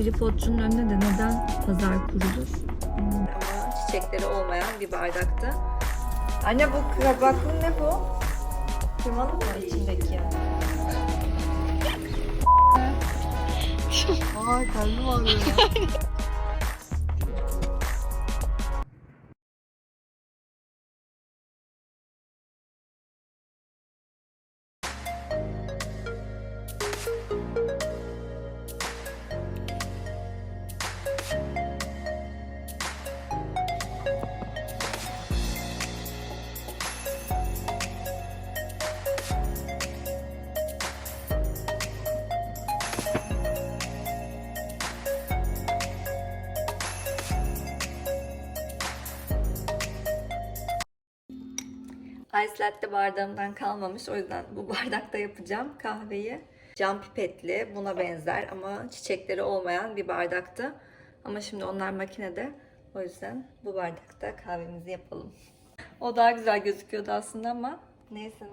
Tripodcunun önüne de neden pazar kurulur? Ama çiçekleri olmayan bir bardaktı. Anne bu kabaklı ne bu? Kırmalı mı içindeki? Ay kalbim ağrıyor Ice latte bardağımdan kalmamış. O yüzden bu bardakta yapacağım kahveyi. Cam pipetli, buna benzer ama çiçekleri olmayan bir bardaktı. Ama şimdi onlar makinede. O yüzden bu bardakta kahvemizi yapalım. O daha güzel gözüküyordu aslında ama neyse.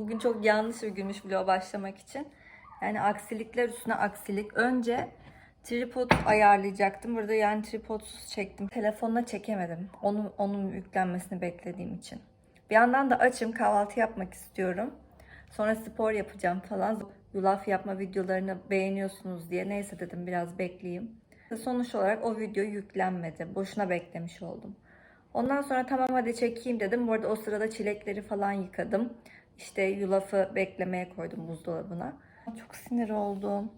Bugün çok yanlış bir günmüş vloga başlamak için. Yani aksilikler üstüne aksilik. Önce tripod ayarlayacaktım. Burada yani tripodsuz çektim. Telefonla çekemedim. Onun, onun yüklenmesini beklediğim için. Bir yandan da açım kahvaltı yapmak istiyorum. Sonra spor yapacağım falan. Yulaf yapma videolarını beğeniyorsunuz diye. Neyse dedim biraz bekleyeyim. Sonuç olarak o video yüklenmedi. Boşuna beklemiş oldum. Ondan sonra tamam hadi çekeyim dedim. Bu arada o sırada çilekleri falan yıkadım. İşte yulafı beklemeye koydum buzdolabına. Çok sinir oldum.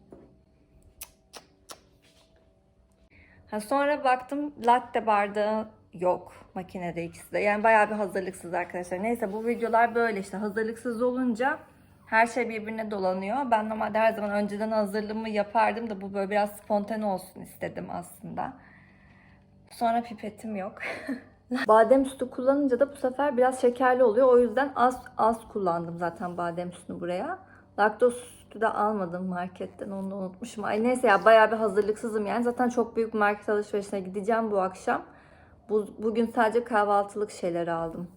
Ha sonra baktım latte bardağı yok makinede ikisi de. Yani bayağı bir hazırlıksız arkadaşlar. Neyse bu videolar böyle işte hazırlıksız olunca her şey birbirine dolanıyor. Ben normalde her zaman önceden hazırlığımı yapardım da bu böyle biraz spontane olsun istedim aslında. Sonra pipetim yok. badem sütü kullanınca da bu sefer biraz şekerli oluyor. O yüzden az az kullandım zaten badem sütünü buraya. Laktoz sütü de almadım marketten. Onu da unutmuşum. Ay neyse ya bayağı bir hazırlıksızım yani. Zaten çok büyük market alışverişine gideceğim bu akşam. Bu, bugün sadece kahvaltılık şeyler aldım.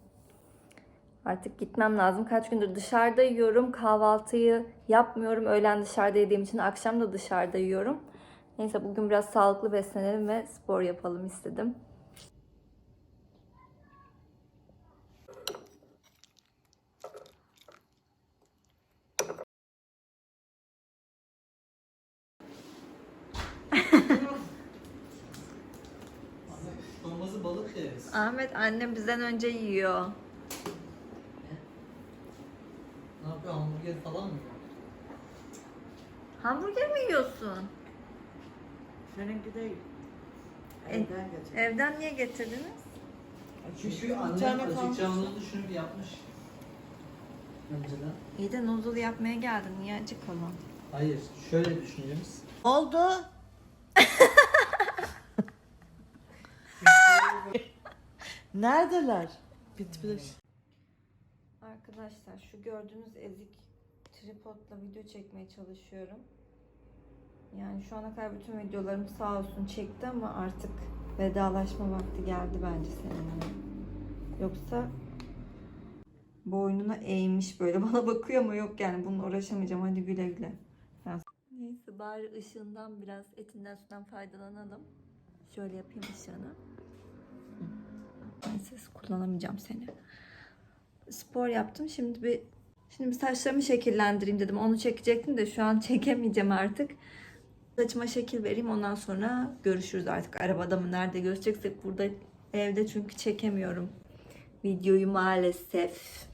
Artık gitmem lazım. Kaç gündür dışarıda yiyorum. Kahvaltıyı yapmıyorum. Öğlen dışarıda yediğim için akşam da dışarıda yiyorum. Neyse bugün biraz sağlıklı beslenelim ve spor yapalım istedim. Ahmet annem bizden önce yiyor. Ne yapıyor hamburger falan mı? Hamburger mi yiyorsun? Seninki değil. E, Evden getir. Evden niye getirdiniz? Çünkü annem acıkacağını düşünüp yapmış. Önceden. İyi de noodle yapmaya geldin. Niye acıkalım? Hayır, şöyle düşüneceğiz. Oldu. Neredeler? Bitmiş. Arkadaşlar şu gördüğünüz ezik tripodla video çekmeye çalışıyorum. Yani şu ana kadar bütün videolarım sağ olsun çekti ama artık vedalaşma vakti geldi bence seninle. Yoksa boynuna eğmiş böyle bana bakıyor ama yok yani bununla uğraşamayacağım hadi güle güle. Ben- Neyse bari ışığından biraz etinden sudan faydalanalım. Şöyle yapayım ışığını. Ben ses kullanamayacağım seni spor yaptım. Şimdi bir şimdi bir saçlarımı şekillendireyim dedim. Onu çekecektim de şu an çekemeyeceğim artık. Saçıma şekil vereyim ondan sonra görüşürüz artık. Arabada mı nerede görüşeceksek burada evde çünkü çekemiyorum. Videoyu maalesef.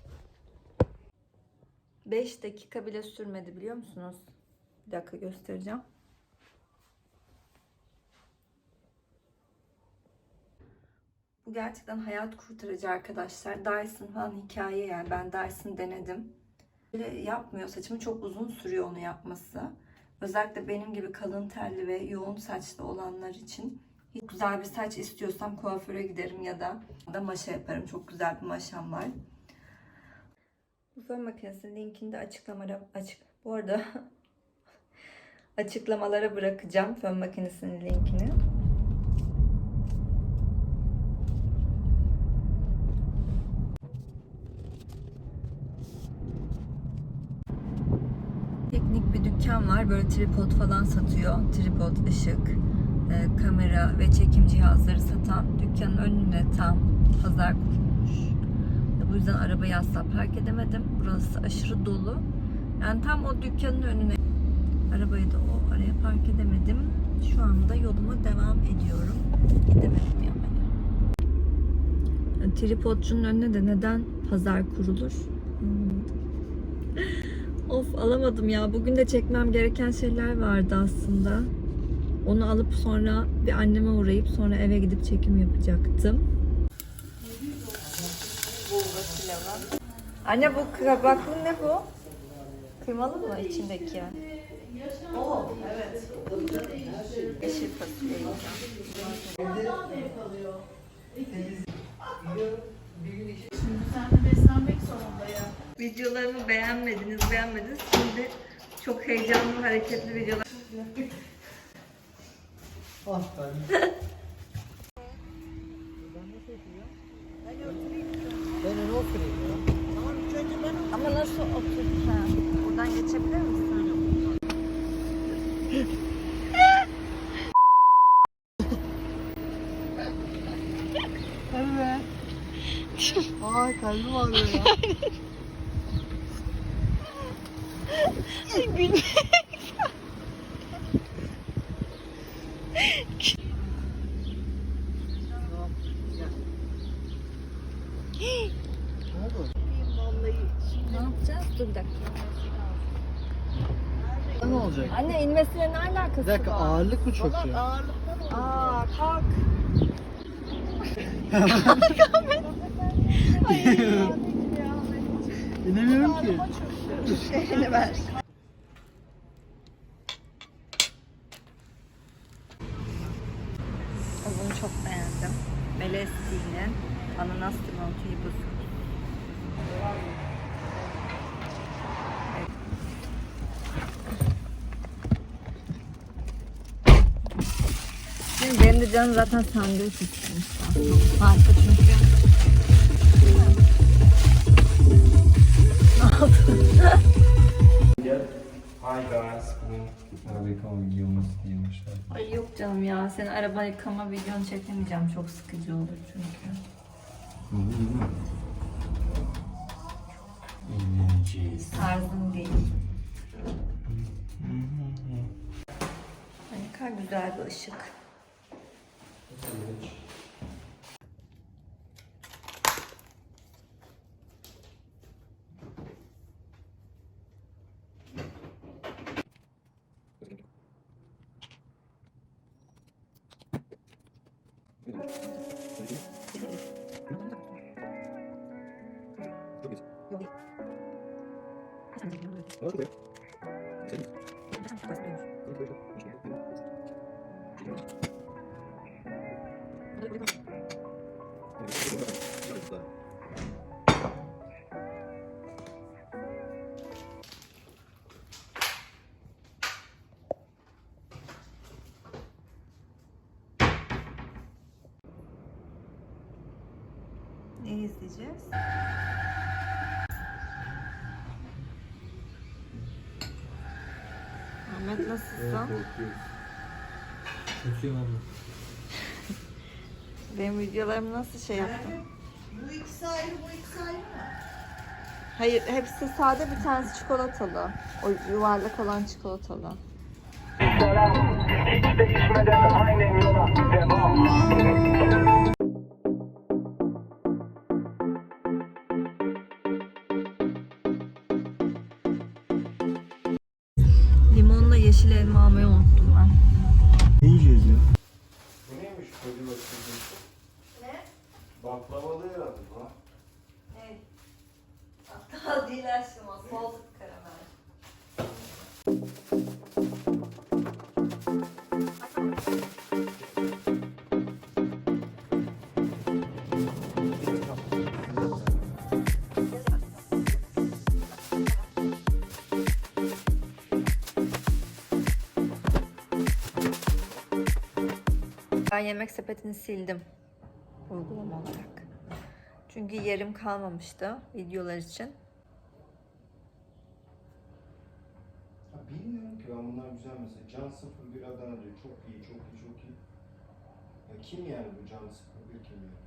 5 dakika bile sürmedi biliyor musunuz? Bir dakika göstereceğim. Bu gerçekten hayat kurtarıcı arkadaşlar. Dyson falan hikaye yani. Ben Dyson denedim. Böyle yapmıyor saçımı. Çok uzun sürüyor onu yapması. Özellikle benim gibi kalın telli ve yoğun saçlı olanlar için. Hiç güzel bir saç istiyorsam kuaföre giderim ya da, da maşa yaparım. Çok güzel bir maşam var. Bu fön makinesinin linkini de açıklamada açık. Bu arada Açıklamalara bırakacağım fön makinesinin linkini. Var. Böyle tripod falan satıyor. Tripod, ışık, e, kamera ve çekim cihazları satan dükkanın önüne tam pazar kurulmuş. Ve Bu yüzden arabayı asla park edemedim. Burası aşırı dolu. Yani tam o dükkanın önüne arabayı da o araya park edemedim. Şu anda yoluma devam ediyorum. Gidemedim yani. Yani Tripodcunun önüne de neden pazar kurulur? Of alamadım ya. Bugün de çekmem gereken şeyler vardı aslında. Onu alıp sonra bir anneme uğrayıp sonra eve gidip çekim yapacaktım. Bulgur pilavı. Anne bu kabaklı ne bu? Kıymalı mı içindeki? Oo, evet. Yeşil fasulye. Şimdi sen de beslenmek zorunda ya. Videolarımı beğenmediniz, beğenmediniz. Şimdi çok heyecanlı, hareketli videolar. Ah ben. Ben öne oturayım ya. Tamam ilk önce ben Ama nasıl otur? Ha, buradan geçebilir misin? Evet. Ay kalbim ağrıyor ya. Vallahi Ne yapacağız? Dur bir dakika. Ne olacak? Anne inmesiyle ne alakası Bir dakika var? ağırlık mı ağırlıktan oldu. Aa kalk. İnemiyorum ki. Elini ver. Bunu çok beğendim. Melesti'nin ananas limon tüyü Şimdi benim de canım zaten sandviç istemiş. Harika çünkü. Araba yıkama videomuz girmişler. Ay yok canım ya. Seni araba yıkama videonu çekemeyeceğim. Çok sıkıcı olur çünkü. Eğleneceğiz. Tarzım değil. Ay ne kadar güzel bir ışık. 네. 여기. 아, 잠시만요. 어, 그래. İzleyeceğiz? Ahmet nasılsın? Kötüyüm abla. Benim videolarımı nasıl şey yaptın? Bu ikisi ayrı, bu ikisi ayrı mı? Hayır, hepsi sade bir tanesi çikolatalı. O yuvarlak olan çikolatalı. Hiç değişmeden aynen Baklavalı herhalde bu ha. Evet. Hatta değil aşkım o. Salted karamel. Ben yemek sepetini sildim uygulama olarak. Çünkü yerim kalmamıştı videolar için. Ya bilmiyorum ki ben bunlar güzel mesela. Can 01 Adana diyor. Çok iyi, çok iyi, çok iyi. Ya kim yani bu Can 01 kim yani?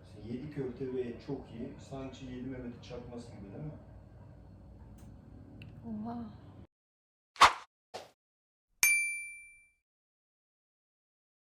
Mesela yedi köfte ve et çok iyi. Sanki yedi Mehmet'i çakması gibi değil mi? Oha.